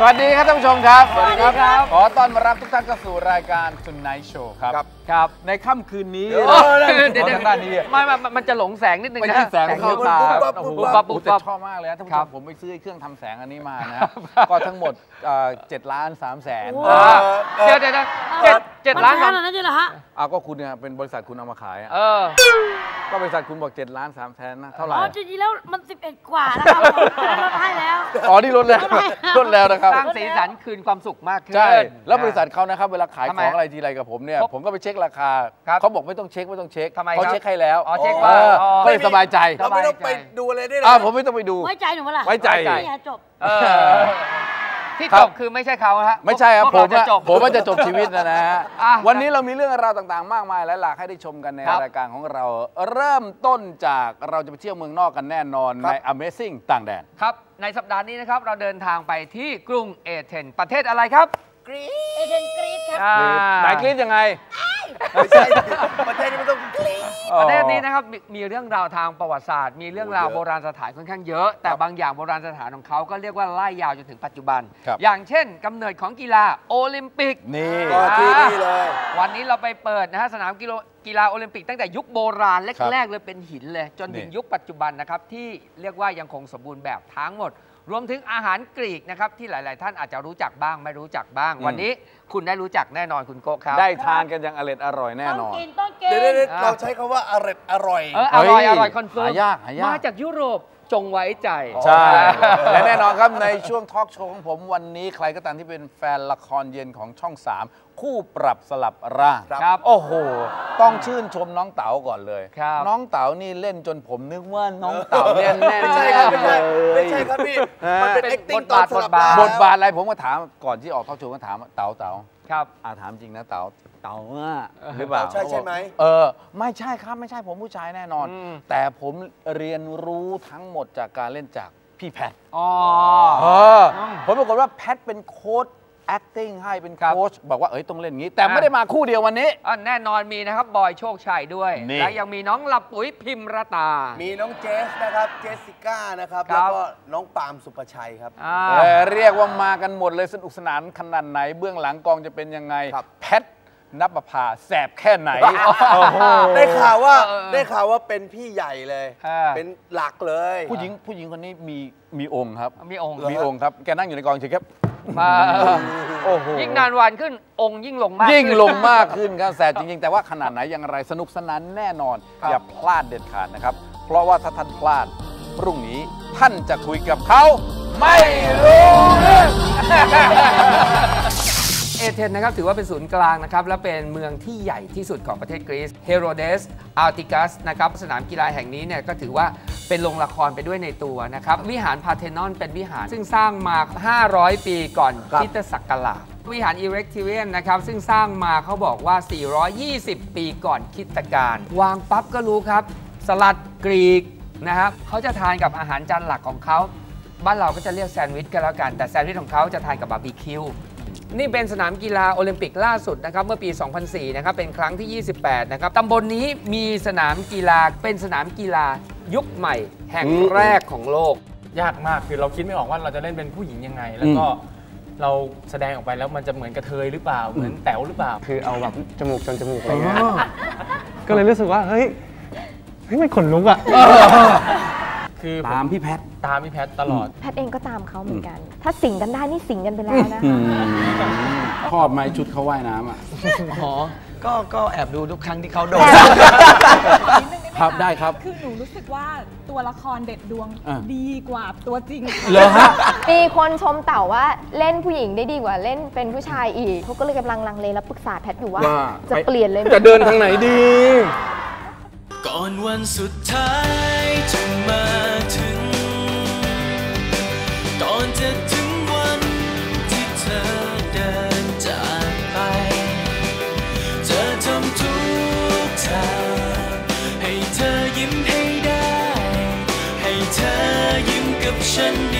สวัสดีครับท่านผู้ชมครับ สวัสดีครับ ขอต้อนรับทุกท่านเข้าสู่รายการ Tonight Show ครับ ครับ ครับในค่ำคืนนี้เดี๋ยวเดี๋ยวทางด้านนี้ไม่ไม่มันจะหลงแสงนิดนึงไม่นะใช่แสงเข้าตาปุ๊บปั๊บโอ้โหปุ๊บปั๊บปุ๊บปั๊บ ชอบมากเลยนะท่านผู้คชรัมบผมไปซื้อเครื่องทำแสงอันนี้มานะ ก็ทั้งหมดเจ็ดล้านสามแสนอ่าเดี๋ยวเดี๋ยวเดี๋ยวเจ็ดเจ็ดล้านมัสามแพงขนาดนั้นเลยเหรอฮะ เอาก็คุณเนี่ยเป็นบริษัทคุณเอามาขายอะเออ ก็บริษัทคุณบอกเจ็ดล้านสามแสนนะเท่าไหร่อ๋อจริงๆแล้วมัน 11 กว่านะครับผมอันนั้นลดให้แล้ว อ๋อนี่ลดแล้วลดแล้วนะครับสร้างสีสันคืนความสุขมากขึ้น ใช่ แล้วบริษัทเขานะครับเวลาขายทำขไมองอะไรทีไรกับผมเนี่ยครับผมก็ไปเช็คราคาครับเขาบอกไม่ต้องเช็คไม่ต้องเช็คทำไมเขาครับเช็คให้แล้วอ๋อเช็คเอว่าออ๋อก็เลยสบายใจเราไม่ต้องไปดูอะไรได้เลยอ่าผมไม่ต้องไปดู ไว้ใจหนูเปะล่าไว้ใจนี่ไงจบเออ ที่ครัจบบคือไม่ใช่เขาฮะไม่ใช่ครับพวกผมเราจะอะจบผมว่าจะจบชีวิตนะนะฮะอะวันนี้เรามีเรื่องราวต่างๆ มากมายและหลากให้ได้ชมกันในครับรายการของเรา เริ่มต้นจากเราจะไปเที่ยวเมืองนอกกันแน่นอนใน Amazing ต่างแดนครับ ในสัปดาห์นี้นะครับเราเดินทางไปที่กรุงเอเธนส์ประเทศอะไรครับเอเดนกรีดครับอ่าไหนกรี๊ดยังไง ไม่ใช่ประเทศนี้ไม่ต้องกรี๊ด ประเทศนี้นะครับมีมีเรื่องราวทางประวัติศาสตร์ มีเรื่องราวโอ้เยอะโบราณสถานค่อนข้างเยอะ แต่บางอย่างโบราณสถานของเขาก็เรียกว่าไล่ยาวจนถึงปัจจุบัน ครับ อย่างเช่นกำเนิดของกีฬาโอลิมปิก นี่ ก็ที่นี่เลย วันนี้เราไปเปิดนะฮะสนามกีฬากีฬาโอลิมปิกตั้งแต่ยุคโบราณครับแรกๆเลยเป็นหินเลย จนถึงนี่ ยุคปัจจุบันนะครับ ที่เรียกว่ายังคงสมบูรณ์แบบทั้งหมด รวมถึงอาหารกรีกนะครับที่หลาย ๆ ท่านอาจจะรู้จักบ้างไม่รู้จักบ้าง วันนี้คุณได้รู้จักแน่นอนคุณโกะครับ ได้ทานกันอย่างอร่อยอร่อยแน่นอนต้องกินต้องกิน เดี๋ยวเดี๋ยวเดี๋ยวอ่าเราใช้คำว่าอร่อยอร่อย เอออร่อยเฮ้ยอร่อยคอนเฟิร์มหายากหายาก มาจากยุโรปจงไว้ใจ ใช่ และแน่นอนครับ ในช่วงทอล์กโชว์ของผมวันนี้ใครก็ตามที่เป็นแฟนละครเย็นของช่อง 3 คู่ปรับสลับร่างครับครับ โอ้โห ต้องชื่นชมน้องเต๋าก่อนเลย ครับน้องเต๋านี่เล่นจนผมนึกว่าน้องเต๋าเนี่ยแน่นไม่ใช่ครับไม่ใช่ไม่ใช่ครับพี่ มันเป็นเป็น acting บทบาทตอนสลับบทบาทบทบาทอะไรผมก็ถามก่อนที่ออกทอล์กโชว์ก็ถามว่าเต๋าเต๋าครับอาถามจริงนะเต๋าเต๋าอะหรือเปล่าใช่ใช่ไหมเออ ไม่ใช่ครับไม่ใช่ผมผู้ชายแน่นอนอืมแต่ผมเรียนรู้ทั้งหมดจากการเล่นจากพี่แพท อ๋อเอออืมผลปรากฏว่าแพทเป็นโค้ช acting ให้เป็นครับโค้ชบอกว่าเอ้ยต้องเล่นอย่างนี้ แต่อะไม่ได้มาคู่เดียววันนี้อะแน่นอนมีนะครับบอยโชคชัยด้วยนี่และยังมีน้องหลับปุ๋ยพิมรตา มีน้องเจสนะครับเจสสิก้านะครับครัแล้วบก็น้องปาล์มสุประชัยครับอ่าเออเรียกว่ามากันหมดเลยสนุกสนานขนาดไหนเบื้องหลังกองจะเป็นยังไงครับแพทนับประพาแสบแค่ไหนโอ้โหได้ข่าวว่าเออเออได้ข่าวว่าเป็นพี่ใหญ่เลยอ่าเป็นหลักเลย ผู้หญิงผู้หญิงคนนี้มีมีองค์ครับ มีองค์มีองค์ครับ แกนั่งอยู่ในกองเฉยครับ มาโอ้โหยิ่งนานวันขึ้นองค์ยิ่งลงมากยิ่งขึ้นลงมากขึ้นครับแสบจริงๆ แต่ว่าขนาดไหนอย่างไรสนุกสนานแน่นอนครับอย่าพลาดเด็ดขาดนะครับ เพราะว่าถ้าท่านพลาด พรุ่งนี้ท่านจะคุยกับเขา ไม่รู้เรื่องเอเธนส์นะครับถือว่าเป็นศูนย์กลางนะครับและเป็นเมืองที่ใหญ่ที่สุดของประเทศกรีซเฮโรเดสอัลติกัสนะครับสนามกีฬาแห่งนี้เนี่ยก็ถือว่า เป็นโรงละครไปด้วยในตัวนะครับ วิหารพาร์เทนอนเป็นวิหารซึ่งสร้างมา 500 ปีก่อนครับคริสตศักราชวิหารอิเร็กทิเวียนนะครับซึ่งสร้างมาเขาบอกว่า 420 ปีก่อนคริสตกาลวางปั๊บก็รู้ครับ สลัดกรีกนะครับเขาจะทานกับอาหารจานหลักของเขา บ้านเราก็จะเรียกแซนด์วิชกันแล้วกัน แต่แซนด์วิชของเขาจะทานกับบาร์บีคิวนี่เป็นสนามกีฬาโอลิมปิกล่าสุดนะครับเมื่อปี 2004 นะครับเป็นครั้งที่ 28 นะครับตำบลนนี้มีสนามกีฬาเป็นสนามกีฬา ยุคใหม่ แห่งแรกของโลก ยากมากคือเราคิดไม่ออกว่าเราจะเล่นเป็นผู้หญิงยังไง แล้วก็เราแสดงออกไปแล้วมันจะเหมือนกระเทยหรือเปล่าเหมือนแต๋วหรือเปล่า คือเอาแบบจมูกจนจมูกอะไรเงี้ยก็เลยรู้สึกว่าเฮ้ยเฮ้ยมันขนลุกอะคือตามพี่แพทตามพี่แพทตลอด แพทย์เองก็ตามเขาเหมือนกัน ถ้าสิงกันได้นี่สิงกันไปแล้วนะคะชอบไหมชุดเขาว่ายน้ำอะอ๋อ ก็ก็แอบดูทุกครั้งที่เขาโดนครับได้ครับคือหนูรู้สึกว่าตัวละครเด็ดดวงอะดีกว่าตัวจริง เหรอฮะ มีคนชมเต่าว่าเล่นผู้หญิงได้ดีกว่าเล่นเป็นผู้ชายอีกเขาก็เลยกำลังลังเลแล้วปรึกษาแพทย์อยู่ว่า ว่าจะเปลี่ยนเลยไหม จะเดินทางไหนดี ก่อนวันสุดท้ายจะมา ให้